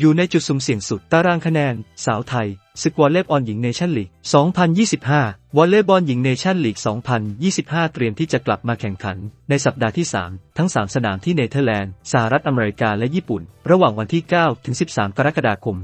อยู่ในจุดสุ่มเสี่ยงสุด ตารางคะแนน สาวไทยศึกวอลเลย์บอลหญิงเนชั่นลีก 2025 วอลเลย์บอลหญิงเนชั่นลีก 2025 เตรียมที่จะกลับมาแข่งขัน ในสัปดาห์ที่ 3 ทั้ง 3 สนามที่เนเธอร์แลนด์ สหรัฐอเมริกา และญี่ปุ่น ระหว่างวันที่ 9 ถึง 13 กรกฎาคม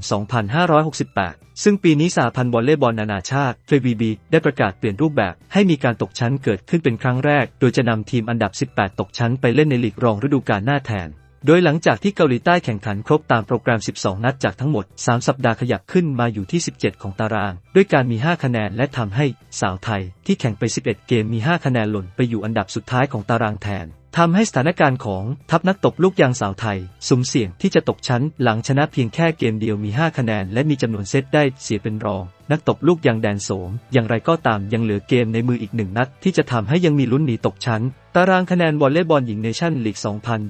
2568 ซึ่งปีนี้สหพันธ์วอลเลย์บอลนานาชาติ FIVB ได้ประกาศเปลี่ยนรูปแบบ ให้มีการตกชั้นเกิดขึ้นเป็นครั้งแรก โดยจะนำทีมอันดับ 18 ตกชั้นไปเล่นในลีกรองฤดูกาลหน้าแทน โดยหลังจากที่เกาหลีใต้แข่งขันครบตามโปรแกรม 12 นัดจากทั้งหมด 3 สัปดาห์ขยับขึ้นมาอยู่ที่ 17 ของตาราง ด้วยการมี 5 คะแนนและทำให้สาวไทยที่แข่งไป 11 เกมมี 5 คะแนนหล่นไปอยู่อันดับสุดท้ายของตารางแทน ทำให้สถานการณ์ของทัพนักตบลูกยางสาวไทย สุ่มเสี่ยงที่จะตกชั้นหลังชนะเพียงแค่เกมเดียวมี 5 คะแนน และมีจำนวนเซตได้เสียเป็นรอง นักตบลูกยางแดนโสม อย่างไรก็ตามยังเหลือเกมในมืออีกหนึ่งนัด ที่จะทำให้ยังมีลุ้นหนีตกชั้น ตารางคะแนนวอลเลย์บอลหญิงเนชั่นลีก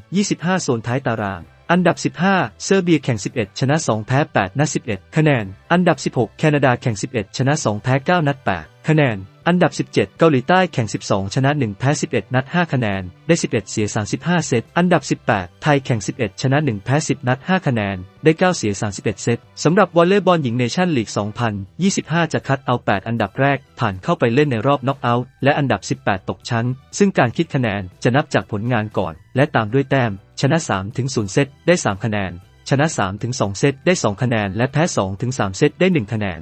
2025 โซนท้ายตารางอันดับ 15 เซอร์เบียแข่ง 11 ชนะ 2 แพ้ 8 นัด 11 คะแนน อันดับ 16 แคนาดาแข่ง 11 ชนะ 2 แพ้ 9 นัด 8 คะแนน อันดับ 17 เกาหลีใต้แข่ง 12 ชนะ 1 แพ้ 11 นัด 5 คะแนน ได้ 11 เสีย 35 เซต อันดับ 18 ไทยแข่ง 11 ชนะ 1 แพ้ 10 นัด 5 คะแนน ได้ 9 เสีย 31 เซต สำหรับวอลเลย์บอลหญิงเนชั่นลีก 2025 จะคัดเอา 8 อันดับแรก ผ่านเข้าไปเล่นในรอบน็อกเอาท์ และอันดับ 18 ตกชั้น ซึ่งการคิดคะแนนจะนับจากผลงานก่อน และตามด้วยแต้ม ชนะ3ถึง0เซต ได้ 3 คะแนน ชนะ3ถึง2เซต ได้ 2 คะแนน และแพ้2ถึง3เซต ได้ 1 คะแนน